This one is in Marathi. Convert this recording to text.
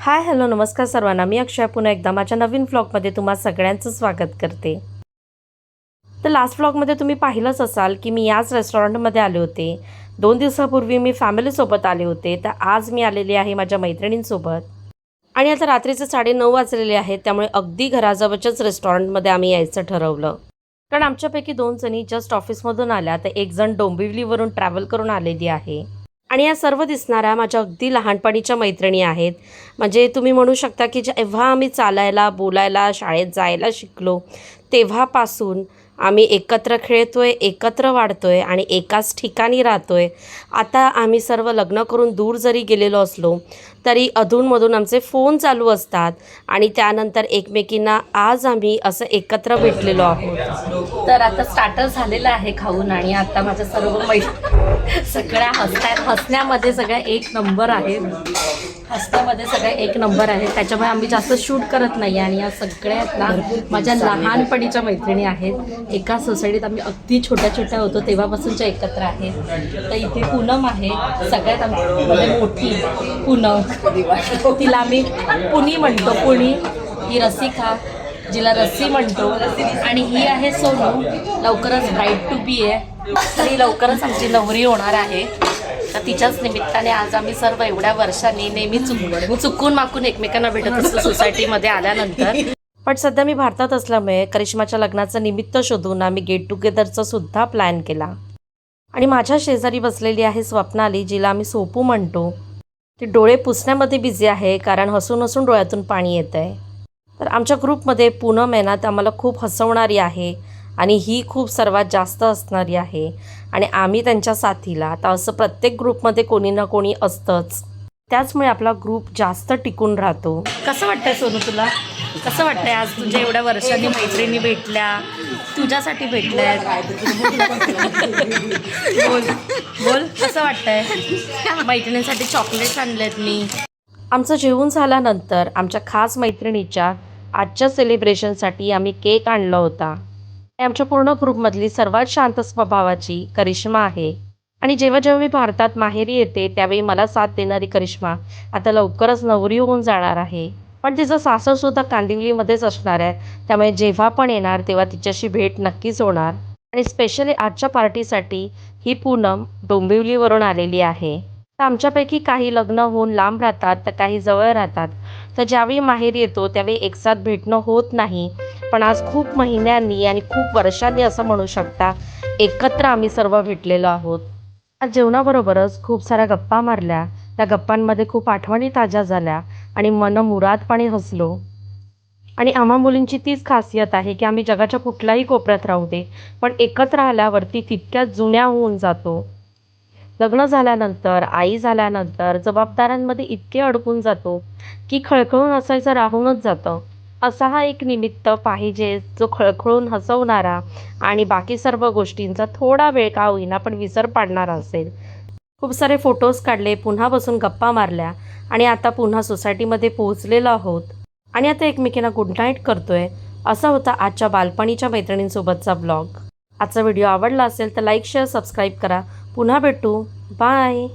हाय हॅलो नमस्कार सर्वांना. मी अक्षय पुन्हा एकदा माझ्या नवीन व्लॉगमध्ये तुम्हा सगळ्यांचं स्वागत करते. तर लास्ट व्लॉगमध्ये तुम्ही पाहिलंच असाल की मी याच रेस्टॉरंटमध्ये आले होते. दोन दिवसापूर्वी मी फॅमिलीसोबत आले होते. तर आज मी आलेली आहे माझ्या मैत्रिणींसोबत. आणि आता रात्रीचे साडे नऊ वाजलेले आहेत त्यामुळे अगदी घराजवळच्याच रेस्टॉरंटमध्ये आम्ही यायचं ठरवलं. कारण आमच्यापैकी दोन जणी जस्ट ऑफिसमधून आल्या तर एक जण डोंबिवलीवरून ट्रॅव्हल करून आलेली आहे. आणि या सर्व दिसणाऱ्या माझ्या अगदी लहानपणीच्या मैत्रिणी आहेत. म्हणजे तुम्ही म्हणू शकता की जेव्हा आम्ही चालायला बोलायला शाळेत जायला शिकलो तेव्हापासून आम्ही एकत्र खेळतो आहे एकत्र वाढतो आहे आणि एकाच ठिकाणी राहतो आहे आता आम्ही सर्व लग्न करून दूर जरी गेलेलो असलो तरी अधूनमधून आमचे फोन चालू असतात आणि त्यानंतर एकमेकींना आज आम्ही असं एकत्र भेटलेलो आहोत. तर आता स्टार्टर झालेलं आहे खाऊन आणि आता माझ्या सर्व मै सगळ्या हसतात हसण्यामध्ये सगळ्या एक नंबर आहे हसण्यामध्ये सगळ्या एक नंबर आहेत त्याच्यामुळे आम्ही जास्त शूट करत नाही आणि या सगळ्यात ना माझ्या लहानपणीच्या मैत्रिणी आहेत. एका सोसायटीत आम्ही अगदी छोट्या छोट्या होतो. तेव्हापासूनच्या एकत्र आहेत तर इथे पूनम आहे. सगळ्यात आमच्यामध्ये मोठी पूनम. तिला आम्ही पुनी म्हणतो. पुणी ही रसिका. जिला रस्सी म्हणतो. आणि ही आहे सोनू. लवकरच ब्राईट टू बी आहे. आणि लवकरच आमची नवरी होणार आहे. तर तिच्याच निमित्ताने आज आम्ही सर्व एवढ्या वर्षांनी नेहमी चुक चुकून माकून एकमेकांना भेटत असतो सोसायटीमध्ये आल्यानंतर. पण सध्या मी भारतात असल्यामुळे करिश्माच्या लग्नाचं निमित्त शोधून आम्ही गेट टुगेदरचा सुद्धा प्लॅन केला. आणि माझ्या शेजारी बसलेली आहे स्वप्नाली जिला आम्ही सोपू म्हणतो. ती डोळे पुसण्यामध्ये बिझी आहे कारण हसून हसून डोळ्यातून पाणी येत आहे तर आमच्या ग्रुपमध्ये पूनम आहे ना ती आम्हाला खूप हसवणारी आहे आणि ही खूप सर्वात जास्त असणारी आहे. आणि आम्ही त्यांच्या साथीला आता असं प्रत्येक ग्रुपमध्ये कोणी ना कोणी असतंच. त्याचमुळे आपला ग्रुप जास्त टिकून राहतो. कसं वाटतंय सोनू तुला? कसं वाटतंय आज तुझ्या एवढ्या वर्षांनी मैत्रिणी भेटल्या? तुझ्यासाठी भेटल्या बोल बोल कसं वाटतंय? मैत्रिणींसाठी चॉकलेट्स आणलेत मी. आमचं जेवण झाल्यानंतर आमच्या खास मैत्रिणीच्या आजच्या सेलिब्रेशनसाठी आम्ही केक आणला होता. आमच्या पूर्ण ग्रुपमधली सर्वात शांत स्वभावाची करिश्मा आहे. आणि जेव्हा जेव्हा मी भारतात माहेरी येते त्यावेळी मला साथ देणारी करिश्मा आता लवकरच नवरी होऊन जाणार आहे. पण तिचं सासरसुद्धा कांदिवलीमध्येच असणार आहे. त्यामुळे जेव्हा पण येणार तेव्हा तिच्याशी भेट नक्कीच होणार. आणि स्पेशली आजच्या पार्टीसाठी ही पूनम डोंबिवलीवरून आलेली आहे. तर आमच्यापैकी काही लग्न होऊन लांब राहतात तर काही जवळ राहतात. तर ज्यावेळी माहेर येतो त्यावेळी एकसाथ भेटणं होत नाही. पण आज खूप महिन्यांनी आणि खूप वर्षांनी असं म्हणू शकता एकत्र आम्ही सर्व भेटलेलो आहोत. आज जेवणाबरोबरच खूप साऱ्या गप्पा मारल्या. त्या गप्पांमध्ये खूप आठवणी ताज्या झाल्या आणि मन मुरादपणे हसलो. आणि आम्हा मुलींची तीच खासियत आहे की आम्ही जगाच्या कुठल्याही कोपऱ्यात राहू दे पण एकत्र आल्यावरती तितक्याच जुन्या होऊन जातो. लग्न झाल्यानंतर आई झाल्यानंतर जबाबदाऱ्यांमध्ये इतके अडकून जातो की खळखळून असायचं राहूनच जातं. असा हा एक निमित्त पाहिजे जो खळखळून हसवणारा आणि बाकी सर्व गोष्टींचा थोडा वेळ का होईना पण विसर पाडणारा असेल. खूप सारे फोटोज काढले पुन्हा बसून गप्पा मारल्या आणि आता पुन्हा सोसायटीमध्ये पोहोचलेलो आहोत. आणि आता एकमेकींना गुड नाईट करतोय. असा होता आजच्या बालपणीच्या मैत्रिणींसोबतचा ब्लॉग आजचा व्हिडिओ आवडला असेल तर लाईक शेअर सबस्क्राईब करा. पुन्हा भेटू. बाय.